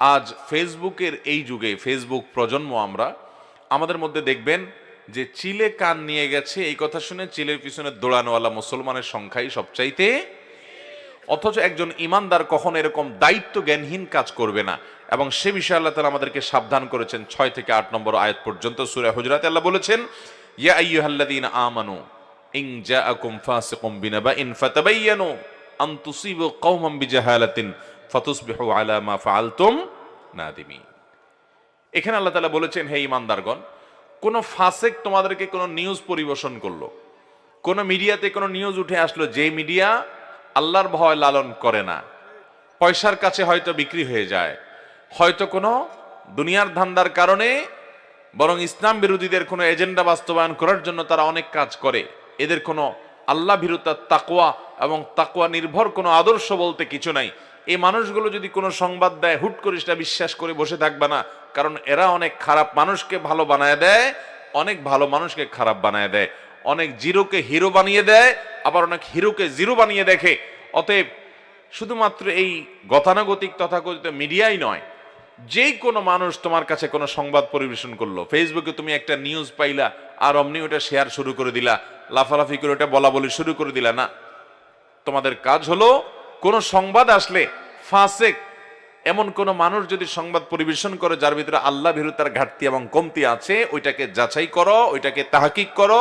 আজ ফেসবুকের এই যুগে, ফেসবুক প্রজন্ম আমরা, আমাদের মধ্যে দেখবেন যে চিলে কান নিয়ে গেছে, এই কথা শুনে চিলের পিছনে দৌড়ানোওয়ালা মুসলমানের সংখ্যাই সবচাইতে অথচ একজন ইমানদার কখন এরকম দায়িত্ব জ্ঞানহীন কাজ করবে না। এবং সে বিষয়ে আল্লাহ তালা আমাদেরকে সাবধান করেছেন, ছয় থেকে আট নম্বর আয়াত পর্যন্ত সুরা হুজরাতে আল্লাহ বলেছেন, ইয়া আইয়ুহাল্লাযীনা আমানু ইন জাআকুম ফাসিকুম বিনাবাইন ফাতাবায়ানু আন তুসিবু কওমান বিজাহালাতিন ফাতুসবিহু আলা মা ফাআলতুম নাদিমিন। এখানে আল্লাহ তাআলা বলেছেন, হে ইমানদারগণ কোন ফাসেক তোমাদেরকে কোনো নিউজ পরিবেশন করল। কোন মিডিয়াতে কোনো নিউজ উঠে আসলো, যে মিডিয়া আল্লাহর ভয় লালন করে না। পয়সার কাছে হয়তো বিক্রি হয়ে যায়। হয়তো কোনো দুনিয়ার ধান্দার কারণে বরং ইসলাম বিরোধীদের কোনো এজেন্ডা বাস্তবায়ন করার জন্য তারা অনেক কাজ করে। এদের কোনো আল্লাহ ভীরুতার তাকওয়া এবং তাকওয়া নির্ভর কোনো আদর্শ বলতে কিছু নাই। এই মানুষগুলো যদি কোনো সংবাদ দেয়, হুট করে সেটা বিশ্বাস করে বসে থাকবে না। কারণ এরা অনেক খারাপ মানুষকে ভালো বানায় দেয়, অনেক ভালো মানুষকে খারাপ বানায় দেয়। অনেক জিরোকে হিরো বানিয়ে দেয়, আবার অনেক হিরোকে জিরো বানিয়ে দেখে। অতএব শুধুমাত্র এই গতানুগতিক, তথাকথিত মিডিয়াই নয়, যেই কোনো মানুষ তোমার কাছে কোনো সংবাদ পরিবেশন করল। ফেসবুকে তুমি একটা নিউজ পাইলা আর অমনি ওটা শেয়ার শুরু করে দিলা। লাফালাফি করে ওটা বলা বলি শুরু করে দিলা। না, তোমাদের কাজ হলো কোন সংবাদ আসলে ফাসেক, এমন কোন মানুষ যদি সংবাদ পরিবেশন করে যার ভিতরে আল্লাহ ভীরুতার ঘাটতি এবং কমতি আছে, ওইটাকে যাচাই করো, ওইটাকে তাহাকিক করো,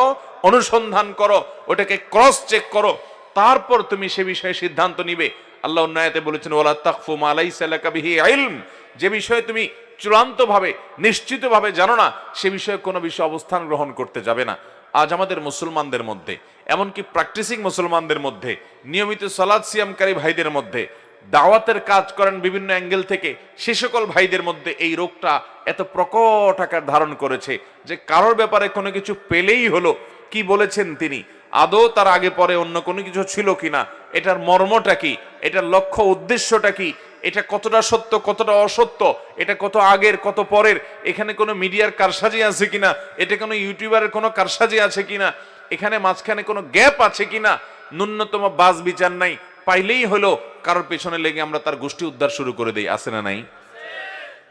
অনুসন্ধান করো, ওইটাকে ক্রস চেক করো, তারপর তুমি সে বিষয়ে সিদ্ধান্ত নিবে। আল্লাহ উন্নয়তে বলেছেন ওলা তাকফু মালাই সালাকা বিহি ইলম। যে বিষয়ে তুমি চূড়ান্তভাবে, নিশ্চিতভাবে জানো না, সে বিষয়ে কোনো বিষয়ে অবস্থান গ্রহণ করতে যাবে না। আজ আমাদের মুসলমানদের মধ্যে, এমনকি প্র্যাকটিসিং মুসলমানদের মধ্যে, নিয়মিত সলাদ সিয়ামকারী ভাইদের মধ্যে, দাওয়াতের কাজ করেন বিভিন্ন অ্যাঙ্গেল থেকে, সে সকল ভাইদের মধ্যে এই রোগটা এত প্রকট আকার ধারণ করেছে যে কারোর ব্যাপারে কোনো কিছু পেলেই হলো। কি বলেছেন তিনি? আদৌ তার আগে পরে অন্য কোনো কিছু ছিল কিনা? এটার মর্মটা কি? এটার লক্ষ্য উদ্দেশ্যটা কি? এটা কতটা সত্য, কতটা অসত্য, এটা কত আগের, কত পরের, এখানে কোনো মিডিয়ার কারসাজি আছে কিনা, এটা কোনো ইউটিউবারের কোনো কারসাজি আছে কিনা, এখানে মাঝখানে কোনো গ্যাপ আছে কিনা, ন্যূনতম বাস বিচার নাই, পাইলেই হলো কারোর পেছনে লেগে আমরা তার গোষ্ঠী উদ্ধার শুরু করে দিই, আছে না নাই?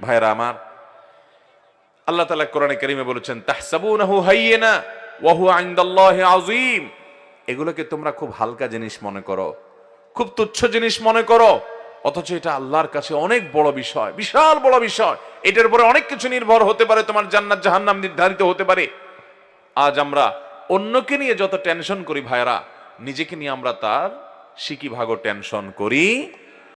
ভাইরা আমার, আল্লাহ তালা কোরআনে কারিমে বলেছেন, তাহসাবুনাহু হাইয়িনা ওয়া হুয়া ইনদাল্লাহি আযীম। এগুলোকে তোমরা খুব হালকা জিনিস মনে করো, খুব তুচ্ছ জিনিস মনে করো অথচ এটা আল্লাহর কাছে অনেক বড় বিষয়, বিশাল বড় বিষয়। এটার উপরে অনেক কিছু নির্ভর হতে পারে, তোমার জান্নাত, জাহান্নাম নির্ধারিত হতে পারে। আজ আমরা অন্যকে নিয়ে যত টেনশন করি ভাইরা নিজেকে নিয়ে আমরা তার সিকি ভাগো টেনশন করি।